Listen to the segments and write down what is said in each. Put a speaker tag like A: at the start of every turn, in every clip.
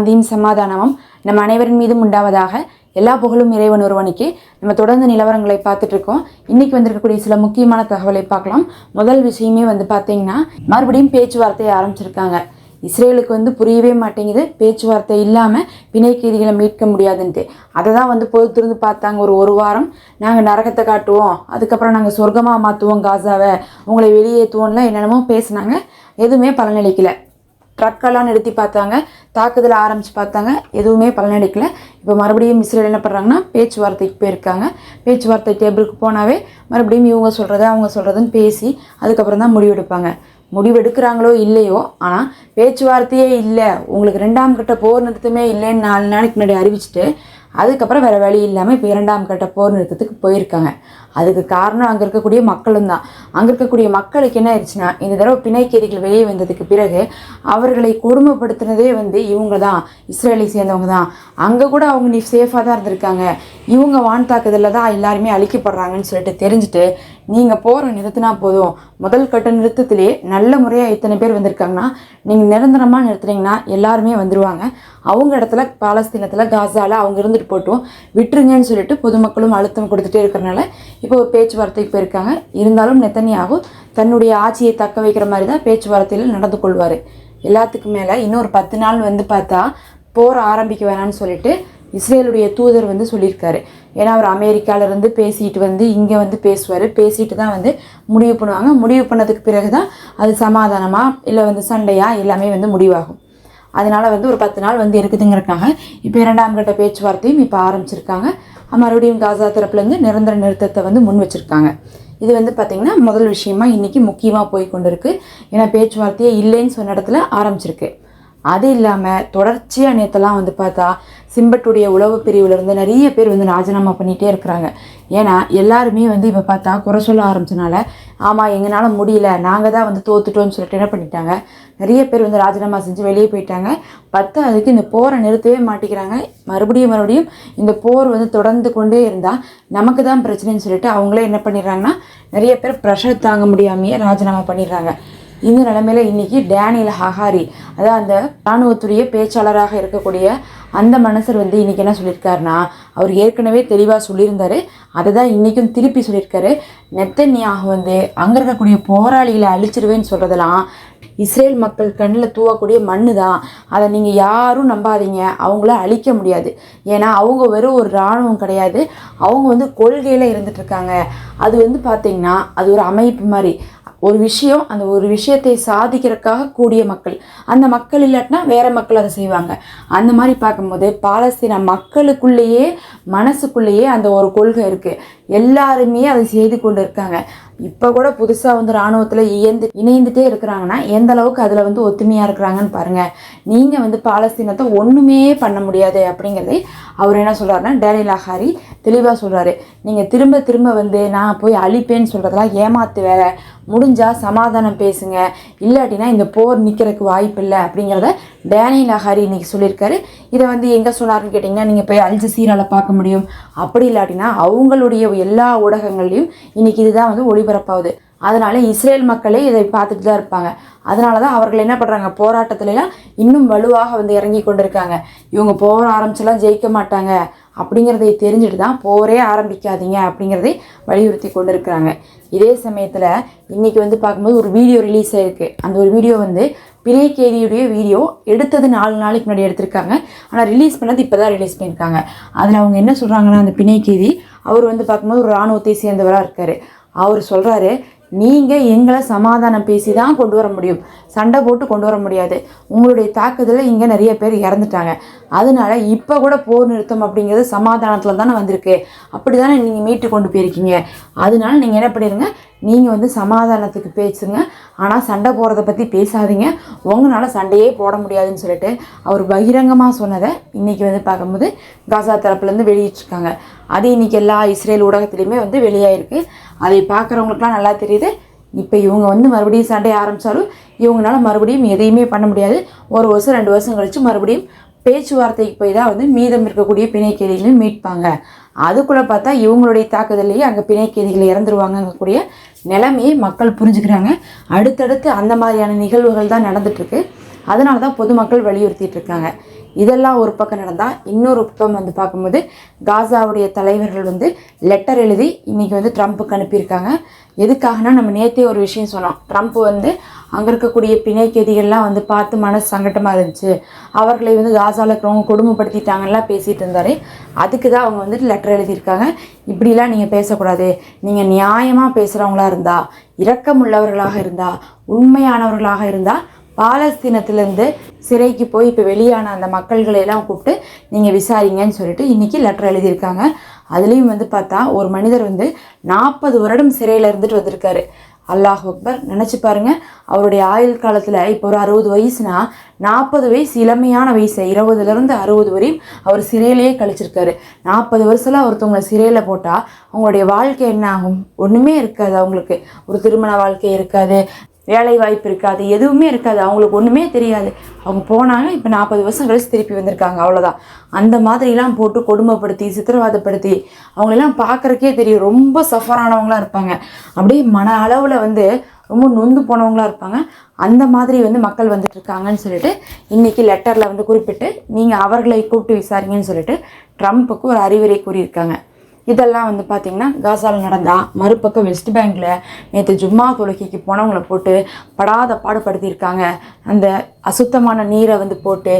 A: சாந்தியும் சமாதானமும் நம் அனைவரின் மீதும் உண்டாவதாக எல்லா புகழும் இறைவன் ஒருவனுக்கு. நம்ம தொடர்ந்து நிலவரங்களை பார்த்துட்டு இருக்கோம். இன்னைக்கு வந்திருக்கக்கூடிய சில முக்கியமான தகவலை பார்க்கலாம். முதல் விஷயமே வந்து பார்த்தீங்கன்னா மறுபடியும் பேச்சுவார்த்தையை ஆரம்பிச்சிருக்காங்க. இஸ்ரேலுக்கு வந்து புரியவே மாட்டேங்குது. பேச்சுவார்த்தை இல்லாமல் பிணைக்கீதிகளை மீட்க முடியாதுன்ட்டு. அதை தான் வந்து பொறுத்திருந்து பார்த்தாங்க ஒரு ஒரு வாரம். நாங்கள் நரகத்தை காட்டுவோம். அதுக்கப்புறம் நாங்கள் சொர்க்கமாக மாற்றுவோம் காசாவை. உங்களை வெளியேற்றுவோம்லாம் என்னென்னமோ பேசுனாங்க. எதுவுமே பலனளிக்கலை. ட்ரக்கெல்லாம் நிறுத்தி பார்த்தாங்க தாக்குதல் ஆரம்பித்து பார்த்தாங்க எதுவுமே பலனடிக்கல இப்போ மறுபடியும் இஸ்ரேல் என்ன பண்ணுறாங்கன்னா பேச்சுவார்த்தைக்கு போயிருக்காங்க. பேச்சுவார்த்தை டேபிளுக்கு போனாவே மறுபடியும் இவங்க சொல்கிறத அவங்க சொல்கிறதுன்னு பேசி அதுக்கப்புறம் தான் முடிவெடுப்பாங்க. முடிவெடுக்கிறாங்களோ இல்லையோ ஆனால் பேச்சுவார்த்தையே இல்லை. உங்களுக்கு ரெண்டாம் கட்ட போர் நிறுத்தமே இல்லைன்னு நாலு நாளைக்கு முன்னாடி அறிவிச்சிட்டு அதுக்கப்புறம் வேறு வழி இல்லாமல் இப்போ இரண்டாம் கட்ட போர் நிறுத்தத்துக்கு போயிருக்காங்க. அதுக்கு காரணம் அங்கே இருக்கக்கூடிய மக்களும் தான். அங்கே இருக்கக்கூடிய மக்களுக்கு என்ன ஆயிடுச்சுன்னா இந்த தடவை பிணைக்கேரிகள் வெளியே வந்ததுக்கு பிறகு அவர்களை கொடுமைப்படுத்தினதே வந்து இவங்க தான் இஸ்ரேலை சேர்ந்தவங்க தான் அங்கே கூட அவங்க நீ சேஃபாக தான் இருந்திருக்காங்க. இவங்க வான் தாக்குதலில் தான் எல்லாருமே அழிக்கப்படுறாங்கன்னு சொல்லிட்டு தெரிஞ்சுட்டு நீங்கள் போகிற நிறுத்தினா போதும். முதல் கட்ட நிறுத்தத்திலே நல்ல முறையாக இத்தனை பேர் வந்திருக்காங்கன்னா நீங்கள் நிரந்தரமாக நிறுத்துனீங்கன்னா எல்லாருமே வந்துடுவாங்க அவங்க இடத்துல பாலஸ்தீனத்தில் காசாவில் அவங்க இருந்துட்டு போட்டுவோம் விட்டுருங்கன்னு சொல்லிட்டு பொதுமக்களும் அழுத்தம் கொடுத்துட்டே இருக்கிறனால இப்போ ஒரு பேச்சுவார்த்தைக்கு போயிருக்காங்க. இருந்தாலும் நெத்தனியாகவும் தன்னுடைய ஆட்சியை தக்க வைக்கிற மாதிரி தான் பேச்சுவார்த்தையில் நடந்து கொள்வார். எல்லாத்துக்கும் மேலே இன்னொரு பத்து நாள் வந்து பார்த்தா போர் ஆரம்பிக்க வேணாம்னு சொல்லிட்டு இஸ்ரேலுடைய தூதர் வந்து சொல்லியிருக்காரு. ஏன்னா அவர் அமெரிக்காவிலேருந்து பேசிட்டு வந்து இங்கே வந்து பேசுவார். பேசிட்டு தான் வந்து முடிவு பண்ணுவாங்க. முடிவு பண்ணதுக்கு பிறகு தான் அது சமாதானமாக இல்லை வந்து சண்டையாக எல்லாமே வந்து முடிவாகும். அதனால் வந்து ஒரு பத்து நாள் வந்து இருக்குதுங்கிறக்காக இப்போ இரண்டாம் கட்ட பேச்சுவார்த்தையும் இப்போ ஆரம்பிச்சிருக்காங்க. மறுபடியும் காசா தரப்புலேருந்து நிரந்தர நிறுத்தத்தை வந்து முன் வச்சிருக்காங்க. இது வந்து பார்த்திங்கன்னா முதல் விஷயமா இன்றைக்கி முக்கியமாக போய் கொண்டு இருக்குது ஏன்னா பேச்சுவார்த்தையே இல்லைன்னு சொன்ன இடத்துல ஆரம்பிச்சிருக்கு. அது இல்லாமல் தொடர்ச்சியாக நேற்றுலாம் வந்து பார்த்தா சிம்பட்டுடைய உளவு பிரிவுலேருந்து நிறைய பேர் வந்து ராஜினாமா பண்ணிகிட்டே இருக்கிறாங்க. ஏன்னா எல்லாருமே வந்து இப்போ பார்த்தா குறை சொல்ல ஆரம்பிச்சனால ஆமாம் எங்களால் முடியல நாங்கள் தான் வந்து தோத்துட்டோம்னு சொல்லிட்டு என்ன பண்ணிட்டாங்க? நிறைய பேர் வந்து ராஜினாமா செஞ்சு வெளியே போயிட்டாங்க. பத்து அதுக்கு இந்த போரை நிறுத்தவே மாட்டேங்கிறாங்க. மறுபடியும் மறுபடியும் இந்த போர் வந்து தொடர்ந்து கொண்டே இருந்தால் நமக்கு தான் பிரச்சனைன்னு சொல்லிட்டு அவங்களே என்ன பண்ணிடுறாங்கன்னா நிறைய பேர் ப்ரெஷர் தாங்க முடியாமையே ராஜினாமா பண்ணிடுறாங்க. இந்த நிலைமையில இன்னைக்கு டேனியல் ஹஹாரி அதாவது அந்த இராணுவத்துடைய பேச்சாளராக இருக்கக்கூடிய அந்த மனுஷர் வந்து இன்னைக்கு என்ன சொல்லியிருக்காருன்னா அவர் ஏற்கனவே தெளிவாக சொல்லியிருந்தாரு. அதை தான் இன்றைக்கும் திருப்பி சொல்லியிருக்காரு. நெத்தன்யாக வந்து அங்கே இருக்கக்கூடிய போராளிகளை அழிச்சிருவேன்னு சொல்கிறதெல்லாம் இஸ்ரேல் மக்கள் கண்ணில் தூவக்கூடிய மண்ணு தான் அதை நீங்கள் யாரும் நம்பாதீங்க. அவங்கள அழிக்க முடியாது. ஏன்னா அவங்க வெறும் ஒரு இராணுவம் கிடையாது. அவங்க வந்து கொள்கையில் இருந்துட்டு இருக்காங்க. அது வந்து பார்த்திங்கன்னா அது ஒரு அமைப்பு மாதிரி. ஒரு விஷயம் அந்த ஒரு விஷயத்தை சாதிக்கிறதுக்காக கூடிய மக்கள். அந்த மக்கள் இல்லாட்டினா வேற மக்கள் அதை செய்வாங்க. அந்த மாதிரி பார்க்கும்போது பாலஸ்தீன மக்களுக்குள்ளேயே மனசுக்குள்ளேயே அந்த ஒரு கொள்கை இருக்குது எல்லாருமே அதை செய்து கொண்டு இருக்காங்க இப்போ கூட புதுசாக வந்து இராணுவத்தில் இயந்து இணைந்துட்டே இருக்கிறாங்கன்னா எந்த அளவுக்கு அதில் வந்து ஒத்துமையாக இருக்கிறாங்கன்னு பாருங்கள் நீங்கள் வந்து பாலஸ்தீனத்தை ஒன்றுமே பண்ண முடியாது அப்படிங்கிறதே அவர் என்ன சொல்கிறாருன்னா டேனியல் அஹாரி தெளிவாக சொல்கிறாரு நீங்கள் திரும்ப திரும்ப வந்து நான் போய் அழிப்பேன்னு சொல்கிறதெல்லாம் ஏமாத்து வேலை முடிஞ்சால் சமாதானம் பேசுங்க. இல்லாட்டினா இந்த போர் நிற்கிறதுக்கு வாய்ப்பு இல்லை அப்படிங்கிறத டேனியல் அஹாரி இன்னைக்கு சொல்லியிருக்காரு. இதை வந்து எங்கே சொன்னார்னு கேட்டிங்கன்னா நீங்கள் போய் அல்ஜசீரால் பார்க்க முடியும். அப்படி இல்லாட்டினா அவங்களுடைய எல்லா ஊடகங்கள்லையும் இன்றைக்கி இதுதான் வந்து ஒளிபரப்பாகுது. அதனால் இஸ்ரேல் மக்களே இதை பார்த்துட்டு தான் இருப்பாங்க. அதனால தான் அவர்கள் என்ன பண்ணுறாங்க போராட்டத்துலலாம் இன்னும் வலுவாக வந்து இறங்கி கொண்டு இருக்காங்க இவங்க போர் ஆரம்பிச்செல்லாம் ஜெயிக்க மாட்டாங்க. அப்படிங்கிறதை தெரிஞ்சுட்டு தான் போரே ஆரம்பிக்காதீங்க அப்படிங்கிறதை வலியுறுத்தி கொண்டிருக்கிறாங்க. இதே சமயத்தில் இன்றைக்கி வந்து பார்க்கும்போது ஒரு வீடியோ ரிலீஸ் ஆயிருக்கு. அந்த ஒரு வீடியோ வந்து பிணைக்கேதியுடைய வீடியோ எடுத்தது நாலு நாளைக்கு முன்னாடி எடுத்திருக்காங்க. ஆனால் ரிலீஸ் பண்ணது இப்போ தான் ரிலீஸ் பண்ணியிருக்காங்க. அதில் அவங்க என்ன சொல்கிறாங்கன்னா அந்த பிணைக்கேதி அவர் வந்து பார்க்கும்போது ஒரு இராணுவத்தை சேர்ந்தவராக இருக்கார். அவர் சொல்கிறாரு நீங்கள் எங்களை சமாதானம் பேசி தான் கொண்டு வர முடியும். சண்டை போட்டு கொண்டு வர முடியாது. உங்களுடைய தாக்குதலில் இங்கே நிறைய பேர் இறந்துட்டாங்க. அதனால இப்போ கூட போர் நிறுத்தம் அப்படிங்கிறது சமாதானத்தில் தானே வந்திருக்கு. அப்படி தானே நீங்கள் மீட்டு கொண்டு போயிருக்கீங்க. அதனால நீங்கள் என்ன பண்ணிடுங்க நீங்கள் வந்து சமாதானத்துக்கு பேசுங்க. ஆனால் சண்டை போகிறத பற்றி பேசாதீங்க. உங்களால் சண்டையே போட முடியாதுன்னு சொல்லிட்டு அவர் பகிரங்கமாக சொன்னதை இன்றைக்கி வந்து பார்க்கும்போது காசா தரப்புலேருந்து வெளியிட்டிருக்காங்க. அது இன்றைக்கி எல்லா இஸ்ரேல் ஊடகத்துலேயுமே வந்து வெளியாகிருக்கு அதை பார்க்குறவங்களுக்குலாம் நல்லா தெரியுது. இப்போ இவங்க வந்து மறுபடியும் சண்டை ஆரம்பித்தாலும் இவங்களால மறுபடியும் எதையுமே பண்ண முடியாது. ஒரு வருஷம் ரெண்டு வருஷம் கழித்து மறுபடியும் பேச்சுவார்த்தைக்கு போய் தான் வந்து மீதம் இருக்கக்கூடிய பிணைக்கேதிகளையும் மீட்பாங்க. அதுக்குள்ளே பார்த்தா இவங்களுடைய தாக்குதலையே அங்கே பிணைக்கேதிகள் இறந்துருவாங்கக்கூடிய நிலைமையை மக்கள் புரிஞ்சுக்கிறாங்க. அடுத்தடுத்து அந்த மாதிரியான நிகழ்வுகள் தான் நடந்துட்டுருக்கு. அதனால தான் பொதுமக்கள் வலியுறுத்திட்டு இருக்காங்க. இதெல்லாம் ஒரு பக்கம் நடந்தால் இன்னொரு பக்கம் வந்து பார்க்கும்போது காசாவுடைய தலைவர்கள் வந்து லெட்டர் எழுதி இன்றைக்கி வந்து ட்ரம்ப்புக்கு அனுப்பியிருக்காங்க. எதுக்காகனா நம்ம நேற்றே ஒரு விஷயம் சொன்னோம். ட்ரம்ப் வந்து அங்கே இருக்கக்கூடிய பிணைக்கதிகள்லாம் வந்து பார்த்து மனசு சங்கட்டமாக இருந்துச்சு. அவர்களை வந்து காசாவில் இருக்கிறவங்க கொடுமைப்படுத்திட்டாங்கலாம் பேசிகிட்டு இருந்தார். அதுக்கு தான் அவங்க வந்துட்டு லெட்டர் எழுதியிருக்காங்க. இப்படிலாம் நீங்கள் பேசக்கூடாது. நீங்கள் நியாயமாக பேசுகிறவங்களா இருந்தால் இரக்கமுள்ளவர்களாக இருந்தால் உண்மையானவர்களாக இருந்தால் பாலஸ்தீனத்திலேருந்து சிறைக்கு போய் இப்போ வெளியான அந்த மக்கள்களை எல்லாம் கூப்பிட்டு நீங்கள் விசாரிங்கன்னு சொல்லிட்டு இன்றைக்கி லெட்டர் எழுதியிருக்காங்க. அதுலேயும் வந்து பார்த்தா ஒரு மனிதர் வந்து நாற்பது வருடம் சிறையில் இருந்துட்டு வந்திருக்காரு. அல்லாஹ் அக்பர் நினச்சி பாருங்கள் அவருடைய ஆயுள் காலத்தில் இப்போ ஒரு அறுபது வயசுனா நாற்பது வயசு இளமையான வயசு இருபதுலேருந்து அறுபது வரையும் அவர் சிறையிலேயே கழிச்சிருக்காரு. நாற்பது வருஷத்தில் ஒருத்தவங்களை சிறையில் போட்டால் அவங்களுடைய வாழ்க்கை என்ன ஆகும்? ஒன்றுமே இருக்காது அவங்களுக்கு. ஒரு திருமண வாழ்க்கை இருக்காது. வேலை வாய்ப்பு இருக்காது எதுவுமே இருக்காது. அவங்களுக்கு ஒன்றுமே தெரியாது. அவங்க போனாங்க இப்போ நாற்பது வருஷம் கழிச்சு திருப்பி வந்திருக்காங்க அவ்வளோதான் அந்த மாதிரிலாம் போட்டு கொடுமைப்படுத்தி சித்திரவாதப்படுத்தி அவங்களெல்லாம் பார்க்குறக்கே தெரியும். ரொம்ப சஃபரானவங்களாக இருப்பாங்க. அப்படியே மன அளவில் வந்து ரொம்ப நொந்து போனவங்களா இருப்பாங்க. அந்த மாதிரி வந்து மக்கள் வந்துட்டு இருக்காங்கன்னு சொல்லிட்டு இன்றைக்கி லெட்டரில் வந்து குறிப்பிட்டு நீங்கள் அவர்களை கூப்பிட்டு விசாரிங்கன்னு சொல்லிட்டு ட்ரம்ப்புக்கு ஒரு அறிவுரை கூறியிருக்காங்க. இதெல்லாம் வந்து பார்த்திங்கன்னா காசாவில் நடந்தால் மறுபக்கம் வெஸ்ட் பேங்கில் நேற்று ஜும்மா தொழுகைக்கு போனவங்களை போட்டு படாத பாடுபடுத்தியிருக்காங்க. அந்த அசுத்தமான நீரை வந்து போட்டு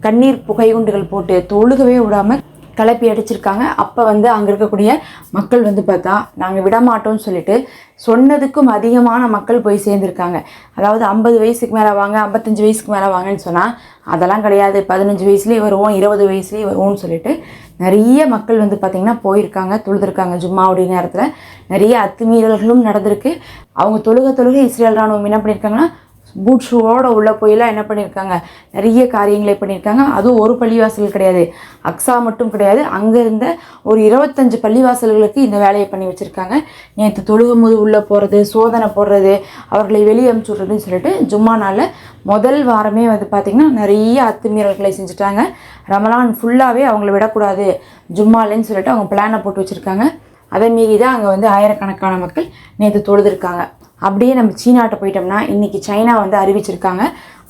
A: கண்ணீர் புகைகுண்டுகள் போட்டு தொழுகவே விடாமல் கிளப்பி அடிச்சிருக்காங்க. அப்போ வந்து அங்கே இருக்கக்கூடிய மக்கள் வந்து பார்த்தா நாங்கள் விடமாட்டோம்னு சொல்லிட்டு சொன்னதுக்கும் அதிகமான மக்கள் போய் சேர்ந்துருக்காங்க. அதாவது ஐம்பது வயசுக்கு மேலே வாங்க ஐம்பத்தஞ்சு வயசுக்கு மேலே வாங்கன்னு சொன்னால் அதெல்லாம் கிடையாது. பதினஞ்சு வயசுலேயே வருவோம் இருபது வயசுலேயே வருவோம்னு சொல்லிட்டு நிறைய மக்கள் வந்து பார்த்திங்கன்னா போயிருக்காங்க தொழுதுருக்காங்க. ஜும்மாவுடைய நேரத்தில் நிறைய அத்துமீறல்களும் நடந்திருக்கு. அவங்க தொழுக தொழுக இஸ்ரேல் ராணுவம் என்ன பண்ணியிருக்காங்கன்னா பூட் ஷூவோட உள்ளே போயெல்லாம் என்ன பண்ணியிருக்காங்க நிறைய காரியங்களை பண்ணியிருக்காங்க அதுவும் ஒரு பள்ளிவாசல் கிடையாது. அக்ஸா மட்டும் கிடையாது. அங்கே இருந்த ஒரு இருபத்தஞ்சு பள்ளிவாசல்களுக்கு இந்த வேலையை பண்ணி வச்சுருக்காங்க. நேற்று தொழுகும் போது உள்ளே போகிறது சோதனை போடுறது அவர்களை வெளியே அனுப்பிச்சுட்றதுன்னு சொல்லிட்டு ஜும்மா நாளில் முதல் வாரமே வந்து பார்த்திங்கன்னா நிறைய அத்துமீறல்களை செஞ்சுட்டாங்க. ரமலான் ஃபுல்லாகவே அவங்கள விடக்கூடாது. ஜும்மாலேன்னு சொல்லிட்டு அவங்க பிளானை போட்டு வச்சுருக்காங்க. அதை மீறி தான் அங்கே வந்து ஆயிரக்கணக்கான மக்கள் நேற்று தொழுதுருக்காங்க. அப்படியே நம்ம சீனாட்ட போயிட்டோம்னா இன்றைக்கி சைனா வந்து அறிவிச்சிருக்காங்க.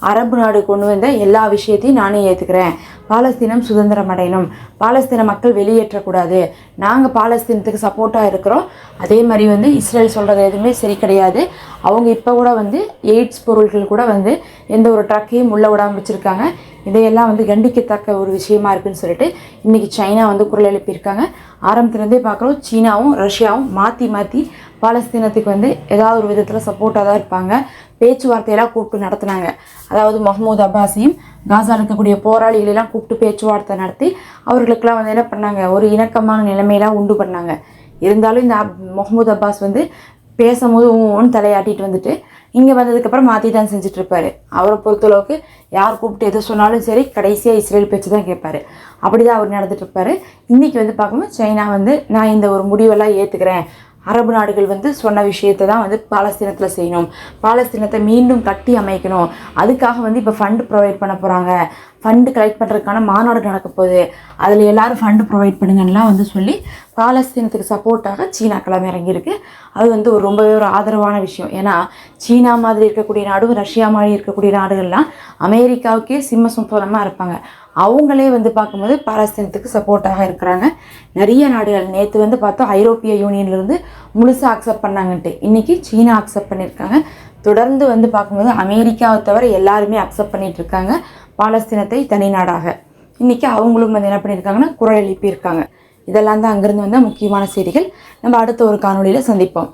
A: அரபு நாடு கொண்டு வந்த எல்லா விஷயத்தையும் நானே ஏற்றுக்கிறேன் பாலஸ்தீனம் சுதந்திரம் அடையணும். பாலஸ்தீன மக்கள் வெளியேற்றக்கூடாது. நாங்கள் பாலஸ்தீனத்துக்கு சப்போர்ட்டாக இருக்கிறோம். அதே மாதிரி வந்து இஸ்ரேல் சொல்கிறது எதுவுமே சரி கிடையாது. அவங்க இப்போ கூட வந்து எய்ட்ஸ் பொருட்கள் கூட வந்து எந்த ஒரு ட்ரக்கையும் உள்ள விடாமல் வச்சுருக்காங்க. இதையெல்லாம் வந்து கண்டிக்கத்தக்க ஒரு விஷயமா இருக்குன்னு சொல்லிட்டு இன்றைக்கி சைனா வந்து குரல் எழுப்பியிருக்காங்க. ஆரம்பத்துலேருந்தே பார்க்குறோம். சீனாவும் ரஷ்யாவும் மாற்றி மாற்றி பாலஸ்தீனத்துக்கு வந்து ஏதாவது ஒரு விதத்தில் சப்போர்ட்டாக தான் இருப்பாங்க. பேச்சுவார்த்தையெல்லாம் கூப்பிட்டு நடத்துனாங்க. அதாவது மஹமூத் அப்பாஸையும் காசா இருக்கக்கூடிய போராளிகளெல்லாம் கூப்பிட்டு பேச்சுவார்த்தை நடத்தி அவர்களுக்கெல்லாம் வந்து என்ன பண்ணாங்க? ஒரு இணக்கமான நிலைமையெல்லாம் உண்டு பண்ணாங்க. இருந்தாலும் இந்த முகமது அப்பாஸ் வந்து பேசும்போது ஒன்று தலையாட்டிட்டு வந்துட்டு இங்கே வந்ததுக்கப்புறம் மாற்றி தான் செஞ்சுட்டு இருப்பாரு. அவரை பொறுத்தளவுக்கு யார் கூப்பிட்டு எது சொன்னாலும் சரி கடைசியாக இஸ்ரேல் பேச்சு தான் கேட்பாரு. அப்படி தான் அவர் நடந்துகிட்டு இருப்பார். இன்றைக்கி வந்து பார்க்கும்போது சைனா வந்து நான் இந்த ஒரு முடிவெல்லாம் ஏற்றுக்கிறேன் அரபு நாடுகள் வந்து சொன்ன விஷயத்தை தான் வந்து பாலஸ்தீனத்தில் செய்யணும். பாலஸ்தீனத்தை மீண்டும் கட்டி அமைக்கணும். அதுக்காக வந்து இப்போ ஃபண்டு ப்ரொவைட் பண்ண போகிறாங்க ஃபண்டு கலெக்ட் பண்ணுறதுக்கான மாநாடு நடக்க போகுது. அதில் எல்லாரும் ஃபண்டு ப்ரொவைட் பண்ணுங்கலாம் வந்து சொல்லி பாலஸ்தீனத்துக்கு சப்போர்ட்டாக சீனா கிளம்பி இறங்கியிருக்கு. அது வந்து ஒரு ரொம்பவே ஒரு ஆதரவான விஷயம். ஏன்னா சீனா மாதிரி இருக்கக்கூடிய நாடும் ரஷ்யா மாதிரி இருக்கக்கூடிய நாடுகள்லாம் அமெரிக்காவுக்கே சிம்ம சுத்தமாக இருப்பாங்க. அவங்களே வந்து பார்க்கும்போது பாலஸ்தீனத்துக்கு சப்போர்ட்டாக இருக்கிறாங்க. நிறைய நாடுகள் நேற்று வந்து பார்த்தோம் ஐரோப்பிய யூனியன்லேருந்து முழுசாக அக்செப்ட் பண்ணாங்கன்ட்டு. இன்றைக்கி சீனா அக்செப்ட் பண்ணியிருக்காங்க. தொடர்ந்து வந்து பார்க்கும்போது அமெரிக்காவை தவிர எல்லாருமே அக்செப்ட் பண்ணிகிட்டு இருக்காங்க. பாலஸ்தீனத்தை தனி நாடாக. இன்றைக்கி அவங்களும் வந்து என்ன பண்ணியிருக்காங்கன்னா குரல் எழுப்பியிருக்காங்க. இதெல்லாம் தான் அங்கேருந்து வந்த முக்கியமான செய்திகள். நம்ம அடுத்த ஒரு காணொளியில் சந்திப்போம்.